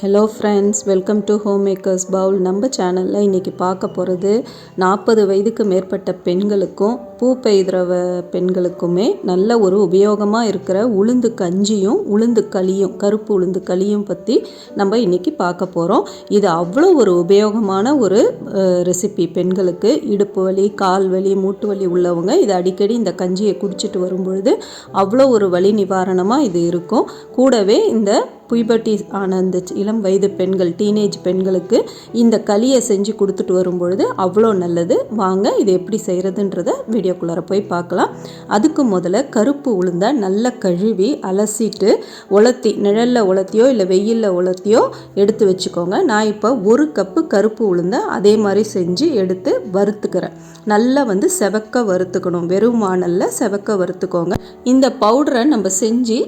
Hello friends welcome to home makers bowl நம்ம சேனலில் இன்றைக்கி பார்க்க போகிறது நாற்பது வயதுக்கு மேற்பட்ட பெண்களுக்கும் பூ பெய்துறவ பெண்களுக்குமே நல்ல ஒரு உபயோகமாக இருக்கிற உளுந்து கஞ்சியும் உளுந்து களியும் கருப்பு உளுந்து களியும் பற்றி நம்ம இன்றைக்கி பார்க்க போகிறோம் இது அவ்வளோ ஒரு உபயோகமான ஒரு ரெசிபி பெண்களுக்கு இடுப்பு வலி கால் வலி மூட்டு வலி உள்ளவங்க இது அடிக்கடி இந்த கஞ்சியை குடிச்சிட்டு வரும்பொழுது அவ்வளோ ஒரு வலி நிவாரணமாக இது இருக்கும். கூடவே இந்த புய்பட்டி ஆன அந்த இளம் வயது பெண்கள் டீனேஜ் பெண்களுக்கு இந்த களியை செஞ்சு கொடுத்துட்டு வரும்பொழுது அவ்வளோ நல்லது. வாங்க இது எப்படி செய்கிறதுன்றத வீடியோக்குள்ளார போய் பார்க்கலாம். அதுக்கு முதல்ல கருப்பு உளுந்தை நல்லா கழுவி அலசிட்டு உலர்த்தி நிழலில் உலர்த்தியோ இல்லை வெயிலில் உலர்த்தியோ எடுத்து வச்சுக்கோங்க. நான் இப்போ ஒரு கப்பு கருப்பு உளுந்தை அதே மாதிரி செஞ்சு எடுத்து வறுத்துக்கிறேன். நல்லா வந்து செவக்க வறுத்துக்கணும். வெறும் வானலில் செவக்க வறுத்துக்கோங்க. இந்த பவுடரை நம்ம செஞ்சு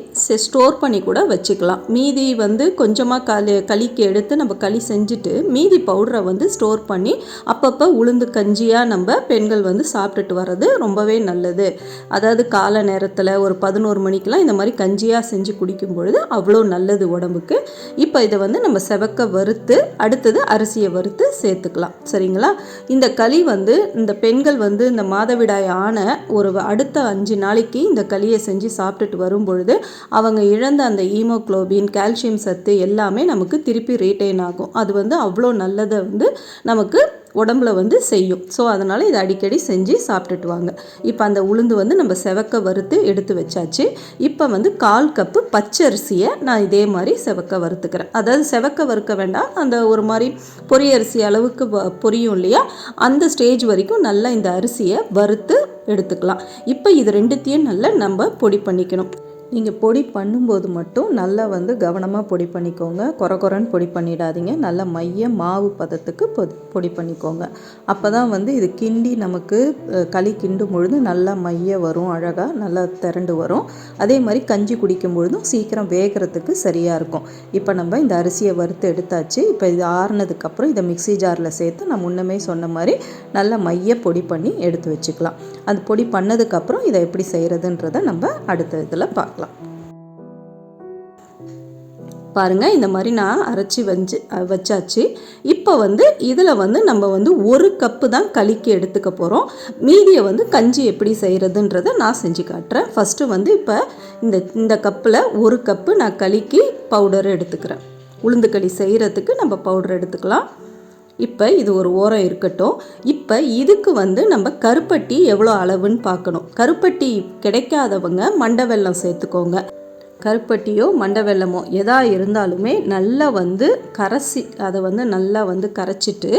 ஸ்டோர் பண்ணி கூட வச்சுக்கலாம். மீதி வந்து கொஞ்சமாக களி களிக்கு எடுத்து நம்ம களி செஞ்சுட்டு மீதி பவுடரை வந்து ஸ்டோர் பண்ணி அப்பப்போ உளுந்து கஞ்சியாக நம்ம பெண்கள் வந்து சாப்பிட்டுட்டு வர்றது ரொம்பவே நல்லது. அதாவது கால நேரத்தில் ஒரு பதினோரு மணிக்கெலாம் இந்த மாதிரி கஞ்சியாக செஞ்சு குடிக்கும் பொழுது அவ்வளோ நல்லது உடம்புக்கு. இப்போ இதை வந்து நம்ம செவக்க வறுத்து அடுத்தது அரிசியை வறுத்து சேர்த்துக்கலாம். சரிங்களா? இந்த களி வந்து இந்த பெண்கள் வந்து இந்த மாதவிடாய் ஆன ஒரு அடுத்த அஞ்சு நாளைக்கு இந்த களியை செஞ்சு சாப்பிட்டுட்டு வரும்பொழுது அவங்க இழந்த அந்த ஈமோக்ளோபின் கால்சியம் சத்து எல்லாமே நமக்கு திருப்பி ரீட்டைன் ஆகும். அது வந்து அவ்வளோ நல்லதை வந்து நமக்கு உடம்புல வந்து செய்யும். ஸோ அதனால் இதை அடிக்கடி செஞ்சு சாப்பிட்டுட்டு வாங்க இப்போ அந்த உளுந்து வந்து நம்ம செவக்க வறுத்து எடுத்து வச்சாச்சு. இப்போ வந்து கால் கப்பு பச்சரிசியை நான் இதே மாதிரி செவக்க வறுத்துக்கிறேன். அதாவது செவக்க வறுக்க வேண்டாம். அந்த ஒரு மாதிரி பொரியரிசி அளவுக்கு பொரியும் இல்லையா? அந்த ஸ்டேஜ் வரைக்கும் நல்லா இந்த அரிசியை வறுத்து எடுத்துக்கலாம். இப்போ இது ரெண்டுத்தையும் நல்லா நம்ம பொடி பண்ணிக்கணும். நீங்கள் பொடி பண்ணும்போது மட்டும் நல்லா வந்து கவனமாக பொடி பண்ணிக்கோங்க. குறை குறைன்னு பொடி பண்ணிடாதீங்க. நல்லா மைய மாவு பதத்துக்கு பொடி பொடி பண்ணிக்கோங்க. அப்போ தான் வந்து இது கிண்டி நமக்கு களி கிண்டும் பொழுது நல்லா மைய வரும் அழகாக நல்லா திரண்டு வரும். அதே மாதிரி கஞ்சி குடிக்கும் பொழுதும் சீக்கிரம் வேகிறதுக்கு சரியாக இருக்கும். இப்போ நம்ம இந்த அரிசியை வறுத்து எடுத்தாச்சு. இப்போ இது ஆறுனதுக்கப்புறம் இதை மிக்சி ஜாரில் சேர்த்து நான் முன்னமே சொன்ன மாதிரி நல்லா மைய பொடி பண்ணி எடுத்து வச்சுக்கலாம். அது பொடி பண்ணதுக்கப்புறம் இதை எப்படி செய்கிறதுன்றதை நம்ம அடுத்த இதில் பார்க்கலாம். பாருங்கள் இந்த மாதிரி நான் அரைச்சி வஞ்சு வச்சாச்சு. இப்போ வந்து இதில் வந்து நம்ம வந்து ஒரு கப்பு தான் கழிக்க எடுத்துக்க போகிறோம் மீதியை வந்து கஞ்சி எப்படி செய்கிறதுன்றதை நான் செஞ்சு காட்டுறேன். ஃபஸ்ட்டு வந்து இப்போ இந்த இந்த கப்பில் ஒரு கப்பு நான் களிக்கு பவுடர் எடுத்துக்கிறேன். உளுந்து களி செய்கிறதுக்கு நம்ம பவுடர் எடுத்துக்கலாம். இப்போ இது ஒரு ஓரம் இருக்கட்டும். இப்போ இதுக்கு வந்து நம்ம கருப்பட்டி எவ்வளோ அளவுன்னு பார்க்கணும். கருப்பட்டி கிடைக்காதவங்க மண்டை வெல்லம் சேர்த்துக்கோங்க. கருப்பட்டியோ மண்டை வெள்ளமோ எதாக இருந்தாலுமே நல்லா வந்து கரைசி அதை வந்து நல்லா வந்து கரைச்சிட்டு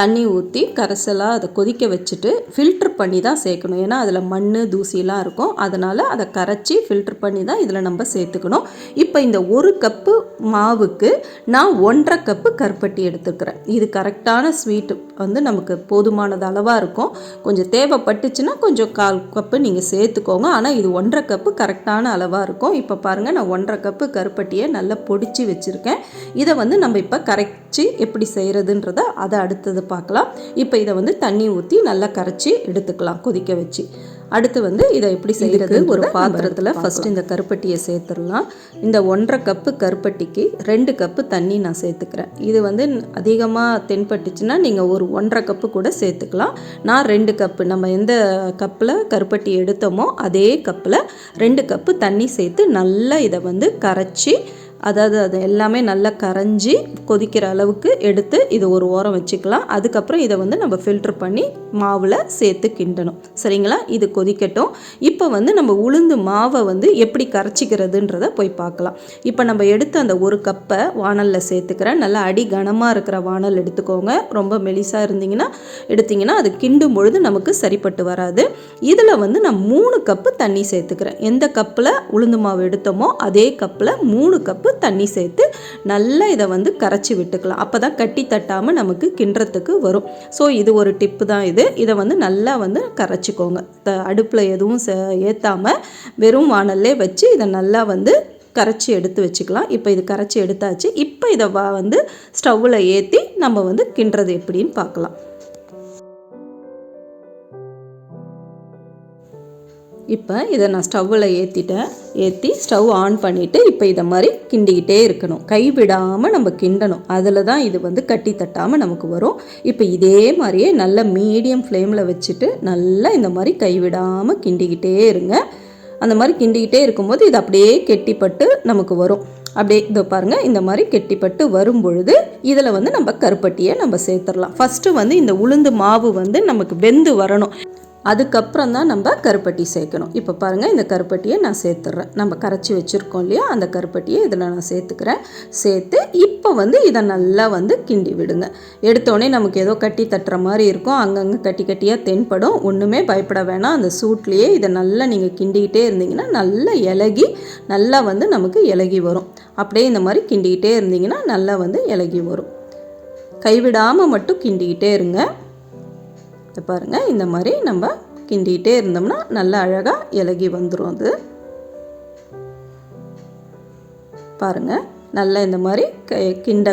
தண்ணி ஊற்றி கரைசலாக அதை கொதிக்க வச்சுட்டு ஃபில்ட்ரு பண்ணி தான் சேர்க்கணும். ஏன்னா அதில் மண் தூசிலாம் இருக்கும். அதனால் அதை கரைச்சி ஃபில்ட்ரு பண்ணி தான் இதில் நம்ம சேர்த்துக்கணும். இப்போ இந்த ஒரு கப்பு மாவுக்கு நான் ஒன்றரை கப்பு கருப்பட்டி எடுத்துக்கிறேன். இது கரெக்டான ஸ்வீட்டு வந்து நமக்கு போதுமானது அளவாக இருக்கும். கொஞ்சம் தேவைப்பட்டுச்சுன்னா கொஞ்சம் கால் கப்பு நீங்கள் சேர்த்துக்கோங்க. ஆனால் இது ஒன்றரை கப்பு கரெக்டான அளவாக இருக்கும். இப்போ பாருங்கள் பாருங்கள் நான் ஒன்றரை கப்பு கருப்பட்டியை நல்லா பொடிச்சு வச்சுருக்கேன். இதை வந்து நம்ம இப்போ கரைச்சி எப்படி செய்கிறதுன்றத அதை அடுத்தது பார்க்கலாம். இப்போ இதை வந்து தண்ணி ஊற்றி நல்லா கரைச்சி எடுத்துக்கலாம் கொதிக்க வச்சு. அடுத்து வந்து இதை எப்படி செய்கிறது. ஒரு பாத்திரத்தில் ஃபஸ்ட்டு இந்த கருப்பட்டியை சேர்த்துடலாம். இந்த ஒன்றரை கப்பு கருப்பட்டிக்கு ரெண்டு கப்பு தண்ணி நான் சேர்த்துக்கிறேன். இது வந்து அதிகமாக தென்பட்டுச்சுன்னா நீங்கள் ஒரு ஒன்றரை கப்பு கூட சேர்த்துக்கலாம். நான் ரெண்டு கப்பு நம்ம எந்த கப்பில் கருப்பட்டி எடுத்தோமோ அதே கப்பில் ரெண்டு கப்பு தண்ணி சேர்த்து நல்லா இதை வந்து கரைச்சி அதாவது அது எல்லாமே நல்லா கரைஞ்சி கொதிக்கிற அளவுக்கு எடுத்து இதை ஒரு ஓரம் வச்சுக்கலாம். அதுக்கப்புறம் இதை வந்து நம்ம ஃபில்ட்ரு பண்ணி மாவில் சேர்த்து கிண்டணும். சரிங்களா? இது கொதிக்கட்டும். இப்போ வந்து நம்ம உளுந்து மாவை வந்து எப்படி கரைச்சிக்கிறதுன்றத போய் பார்க்கலாம். இப்போ நம்ம எடுத்த அந்த ஒரு கப்பை வானலில் சேர்த்துக்கிறேன். நல்லா அடி கனமாக இருக்கிற வானல் எடுத்துக்கோங்க. ரொம்ப மெலிசாக இருந்தீங்கன்னா எடுத்திங்கன்னா அது கிண்டும் பொழுது நமக்கு சரிப்பட்டு வராது. இதில் வந்து நான் மூணு கப்பு தண்ணி சேர்த்துக்கிறேன். எந்த கப்பில் உளுந்து மாவு எடுத்தோமோ அதே கப்பில் மூணு கப்பு அளவுக்கு தண்ணி சேர்த்து நல்லா இதை வந்து கரைச்சி விட்டுக்கலாம். அப்போ தான் கட்டி தட்டாமல் நமக்கு கிண்டுறதுக்கு வரும். ஸோ இது ஒரு டிப்பு தான் இது. இதை வந்து நல்லா வந்து கரைச்சிக்கோங்க. த அடுப்பில் எதுவும் ஏற்றாமல் வெறும் வானல்லே வச்சு இதை நல்லா வந்து கரைச்சி எடுத்து வச்சுக்கலாம். இப்போ இது கரைச்சி எடுத்தாச்சு. இப்போ இதை வா வந்து ஸ்டவ்வில் ஏற்றி நம்ம வந்து கிண்டுறது எப்படின்னு பார்க்கலாம். இப்போ இதை நான் ஸ்டவ்வில் ஏற்றிட்டேன் ஏற்றி ஸ்டவ் ஆன் பண்ணிவிட்டு இப்போ இதை மாதிரி கிண்டிக்கிட்டே இருக்கணும். கைவிடாமல் நம்ம கிண்டணும். அதில் தான் இது வந்து கட்டி தட்டாமல் நமக்கு வரும். இப்போ இதே மாதிரியே நல்ல மீடியம் ஃப்ளேமில் வச்சுட்டு நல்லா இந்த மாதிரி கைவிடாமல் கிண்டிக்கிட்டே இருங்க. அந்த மாதிரி கிண்டிக்கிட்டே இருக்கும்போது இது அப்படியே கெட்டிப்பட்டு நமக்கு வரும். அப்படியே இதோ பாருங்கள் இந்த மாதிரி கெட்டிப்பட்டு வரும் பொழுது இதில் வந்து நம்ம கருப்பட்டியை நம்ம சேர்த்துடலாம். ஃபஸ்ட்டு வந்து இந்த உளுந்து மாவு வந்து நமக்கு வெந்து வரணும். அதுக்கப்புறம் தான் நம்ம கருப்பட்டி சேர்க்கணும். இப்போ பாருங்கள் இந்த கருப்பட்டியை நான் சேர்த்துட்றேன் நம்ம கரைச்சி வச்சுருக்கோம் இல்லையா? அந்த கருப்பட்டியை இதில் நான் சேர்த்துக்கிறேன். சேர்த்து இப்போ வந்து இதை நல்லா வந்து கிண்டி விடுங்க. எடுத்தோடனே நமக்கு ஏதோ கட்டி தட்டுற மாதிரி இருக்கும். அங்கங்கே கட்டி கட்டியாக தென்படும். ஒன்றுமே பயப்பட வேணாம். அந்த சூட்லேயே இதை நல்லா நீங்கள் கிண்டிக்கிட்டே இருந்தீங்கன்னா நல்லா இலகி நல்லா வந்து நமக்கு இலகி வரும். அப்படியே இந்த மாதிரி கிண்டிக்கிட்டே இருந்தீங்கன்னா நல்லா வந்து இலகி வரும். கைவிடாமல் மட்டும் கிண்டிக்கிட்டே இருங்க. இது பாருங்கள் இந்த மாதிரி நம்ம கிண்டிகிட்டே இருந்தோம்னா நல்லா அழகாக இலகி வந்துடும் அது. பாருங்கள் நல்லா இந்த மாதிரி கிண்ட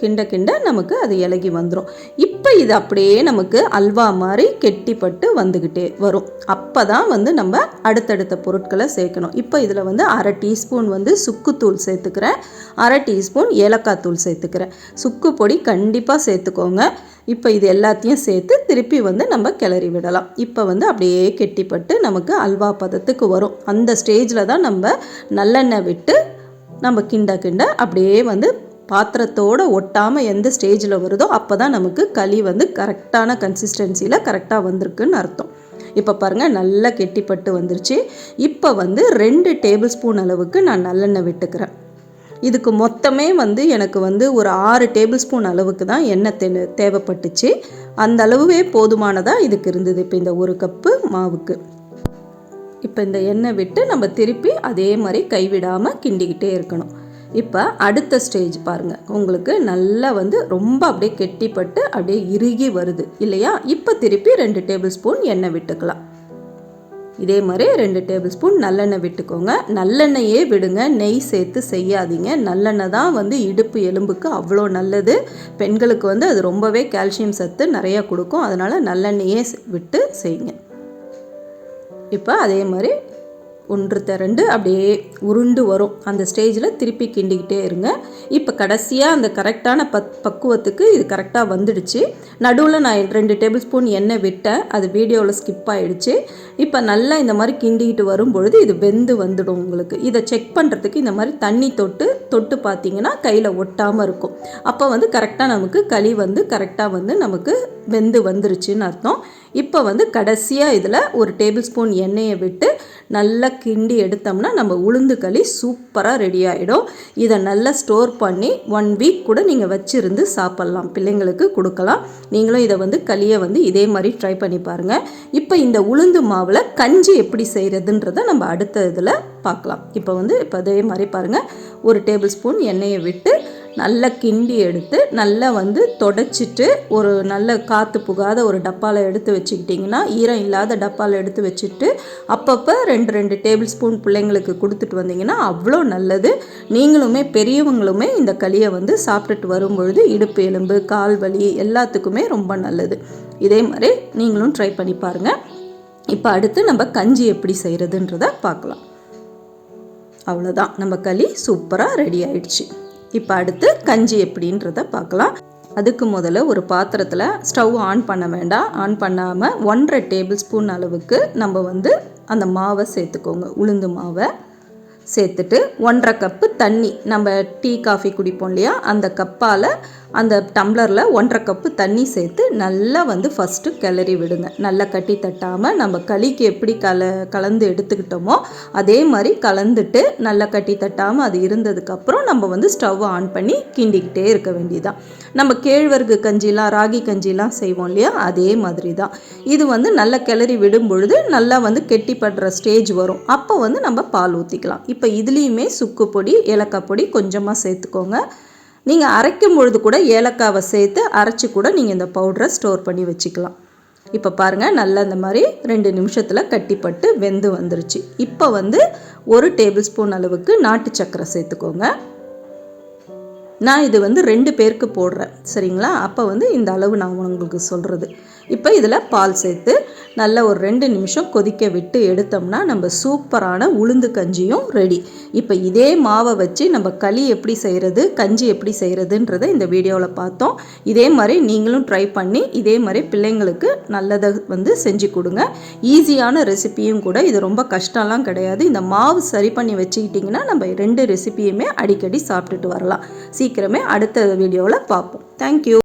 கிண்ட கிண்ட நமக்கு அது இலகி வந்துடும் இப்போ இது அப்படியே நமக்கு அல்வா மாதிரி கெட்டிப்பட்டு வந்துக்கிட்டே வரும். அப்போ தான் வந்து நம்ம அடுத்தடுத்த பொருட்களை சேர்க்கணும். இப்போ இதில் வந்து அரை டீஸ்பூன் வந்து சுக்குத்தூள் சேர்த்துக்கிறேன். அரை டீஸ்பூன் ஏலக்காய் தூள் சேர்த்துக்கிறேன். சுக்கு பொடி கண்டிப்பாக சேர்த்துக்கோங்க. இப்போ இது எல்லாத்தையும் சேர்த்து திருப்பி வந்து நம்ம கிளறி விடலாம். இப்போ வந்து அப்படியே கெட்டிப்பட்டு நமக்கு அல்வா பதத்துக்கு வரும். அந்த ஸ்டேஜில் தான் நம்ம நல்லெண்ணெய் விட்டு நம்ம கிண்ட கிண்ட அப்படியே வந்து பாத்திரத்தோடு ஒட்டாமல் எந்த ஸ்டேஜில் வருதோ அப்போ தான் நமக்கு களி வந்து கரெக்டான கன்சிஸ்டன்சியில் கரெக்டாக வந்திருக்குன்னு அர்த்தம். இப்போ பாருங்கள் நல்லா கெட்டிப்பட்டு வந்துருச்சு. இப்போ வந்து ரெண்டு டேபிள் ஸ்பூன் அளவுக்கு நான் நல்லெண்ணெய் விட்டுக்கிறேன். இதுக்கு மொத்தமே வந்து எனக்கு வந்து ஒரு ஆறு டேபிள் ஸ்பூன் அளவுக்கு தான் எண்ணெய் தே தேவைப்பட்டுச்சு. அந்த அளவுவே போதுமானதாக இதுக்கு இருந்தது இப்போ இந்த ஒரு கப்பு மாவுக்கு. இப்போ இந்த எண்ணெய் விட்டு நம்ம திருப்பி அதே மாதிரி கைவிடாமல் கிண்டிக்கிட்டே இருக்கணும். இப்போ அடுத்த ஸ்டேஜ் பாருங்கள் உங்களுக்கு நல்லா வந்து ரொம்ப அப்படியே கெட்டிப்பட்டு அப்படியே இறுகி வருது. இல்லையா? இப்போ திருப்பி ரெண்டு டேபிள் ஸ்பூன் எண்ணெய் விட்டுக்கலாம். இதே மாதிரி ரெண்டு டேபிள் ஸ்பூன் நல்லெண்ணெய் விட்டுக்கோங்க. நல்லெண்ணெயே விடுங்க. நெய் சேர்த்து செய்யாதீங்க. நல்லெண்ணெய் தான் வந்து இடுப்பு எலும்புக்கு அவ்வளோ நல்லது. பெண்களுக்கு வந்து அது ரொம்பவே கால்சியம் சத்து நிறையா கொடுக்கும். அதனால் நல்லெண்ணெயே விட்டு செய்யுங்க. இப்போ அதே மாதிரி ஒன்று திரண்டு அப்படியே உருண்டு வரும். அந்த ஸ்டேஜில் திருப்பி கிண்டிக்கிட்டே இருங்க. இப்போ கடைசியாக அந்த கரெக்டான பத் பக்குவத்துக்கு இது கரெக்டாக வந்துடுச்சு. நடுவில் நான் ரெண்டு டேபிள் ஸ்பூன் எண்ணெய் விட்டேன். அது வீடியோவில் ஸ்கிப் ஆகிடுச்சு இப்போ நல்லா இந்த மாதிரி கிண்டிக்கிட்டு வரும்பொழுது இது வெந்து வந்துடும் உங்களுக்கு. இதை செக் பண்ணுறதுக்கு இந்த மாதிரி தண்ணி தொட்டு தொட்டு பார்த்தீங்கன்னா கையில் ஒட்டாமல் இருக்கும். அப்போ வந்து கரெக்டாக நமக்கு களி வந்து கரெக்டாக வந்து நமக்கு வெந்து வந்துருச்சுன்னு அர்த்தம். இப்போ வந்து கடைசியாக இதில் ஒரு டேபிள் ஸ்பூன் எண்ணெயை விட்டு நல்லா கிண்டி எடுத்தோம்னா நம்ம உளுந்து களி சூப்பராக ரெடி ஆகிடும் இதை நல்லா ஸ்டோர் பண்ணி ஒன் வீக் கூட நீங்கள் வச்சுருந்து சாப்பிட்லாம். பிள்ளைங்களுக்கு கொடுக்கலாம். நீங்களும் இதை வந்து களியை வந்து இதே மாதிரி ட்ரை பண்ணி பாருங்கள் இப்போ இந்த உளுந்து மாவில் கஞ்சி எப்படி செய்கிறதுன்றதை நம்ம அடுத்த இதில் பார்க்கலாம். இப்போ வந்து இப்போ அதே மாதிரி பாருங்கள் ஒரு டேபிள் ஸ்பூன் எண்ணெயை விட்டு நல்லா கிண்டி எடுத்து நல்லா வந்து தொடச்சிட்டு ஒரு நல்ல காற்று புகாத ஒரு டப்பாவில் எடுத்து வச்சுக்கிட்டிங்கன்னா ஈரம் இல்லாத டப்பாவில் எடுத்து வச்சுட்டு அப்பப்போ ரெண்டு ரெண்டு டேபிள் ஸ்பூன் பிள்ளைங்களுக்கு கொடுத்துட்டு வந்தீங்கன்னா அவ்வளோ நல்லது. நீங்களுமே பெரியவங்களுமே இந்த களியை வந்து சாப்பிட்டுட்டு வரும்பொழுது இடுப்பு எலும்பு கால் வலி எல்லாத்துக்குமே ரொம்ப நல்லது. இதே மாதிரி நீங்களும் ட்ரை பண்ணி பாருங்கள் இப்போ அடுத்து நம்ம கஞ்சி எப்படி செய்கிறதுன்றத பார்க்கலாம். அவ்வளோதான் நம்ம களி சூப்பராக ரெடி ஆயிடுச்சு. இப்போ அடுத்து கஞ்சி எப்படின்றத பார்க்கலாம். அதுக்கு முதல்ல ஒரு பாத்திரத்தில் ஸ்டவ் ஆன் பண்ண வேண்டாம். ஆன் பண்ணாமல் ஒன்றரை டேபிள் ஸ்பூன் அளவுக்கு நம்ம வந்து அந்த மாவை சேர்த்துக்கோங்க. உளுந்து மாவை சேர்த்துட்டு ஒன்றரை கப்பு தண்ணி நம்ம டீ காஃபி குடிப்போம் இல்லையா? அந்த கப்பால் அந்த டம்ளரில் ஒன்றரை கப்பு தண்ணி சேர்த்து நல்லா வந்து ஃபஸ்ட்டு கிளறி விடுங்க. நல்லா கட்டி தட்டாமல் நம்ம களிக்கு எப்படி கல கலந்து எடுத்துக்கிட்டோமோ அதே மாதிரி கலந்துட்டு நல்லா கட்டி தட்டாமல் அது இருந்ததுக்கப்புறம் நம்ம வந்து ஸ்டவ் ஆன் பண்ணி கிண்டிக்கிட்டே இருக்க வேண்டியதான் நம்ம கேழ்வரகு கஞ்சிலாம் ராகி கஞ்சிலாம் செய்வோம் இல்லையா? அதே மாதிரி தான் இது வந்து நல்லா கிளறி விடும் பொழுது நல்லா வந்து கெட்டிப்படுற ஸ்டேஜ் வரும். அப்போ வந்து நம்ம பால் ஊற்றிக்கலாம் இப்போ இதுலேயுமே சுக்கு பொடி ஏலக்காய் பொடி கொஞ்சமாக சேர்த்துக்கோங்க. நீங்கள் அரைக்கும் பொழுது கூட ஏலக்காவை சேர்த்து அரைச்சி கூட நீங்கள் இந்த பவுடரை ஸ்டோர் பண்ணி வச்சுக்கலாம். இப்போ பாருங்கள் நல்லா இந்த மாதிரி ரெண்டு நிமிஷத்தில் கட்டிப்பட்டு வெந்து வந்துருச்சு. இப்போ வந்து ஒரு டேபிள் ஸ்பூன் அளவுக்கு நாட்டு சக்கரை சேர்த்துக்கோங்க. நான் இது வந்து ரெண்டு பேருக்கு போடுறேன் சரிங்களா? அப்போ வந்து இந்த அளவு நான் உங்களுக்கு சொல்கிறது இப்போ இதில் பால் சேர்த்து நல்ல ஒரு ரெண்டு நிமிஷம் கொதிக்க விட்டு எடுத்தோம்னா நம்ம சூப்பரான உளுந்து கஞ்சியும் ரெடி இப்போ இதே மாவை வச்சு நம்ம களி எப்படி செய்கிறது கஞ்சி எப்படி செய்கிறதுன்றதை இந்த வீடியோவில் பார்த்தோம். இதே மாதிரி நீங்களும் ட்ரை பண்ணி இதே மாதிரி பிள்ளைங்களுக்கு நல்லதை வந்து செஞ்சு கொடுங்க. ஈஸியான ரெசிபியும் கூட இது ரொம்ப கஷ்டம்லாம் கிடையாது. இந்த மாவு சரி பண்ணி வச்சுக்கிட்டிங்கன்னா நம்ம ரெண்டு ரெசிபியுமே அடிக்கடி சாப்பிட்டுட்டு வரலாம். சீக்கிரமே அடுத்த வீடியோவில் பார்ப்போம். தேங்க்யூ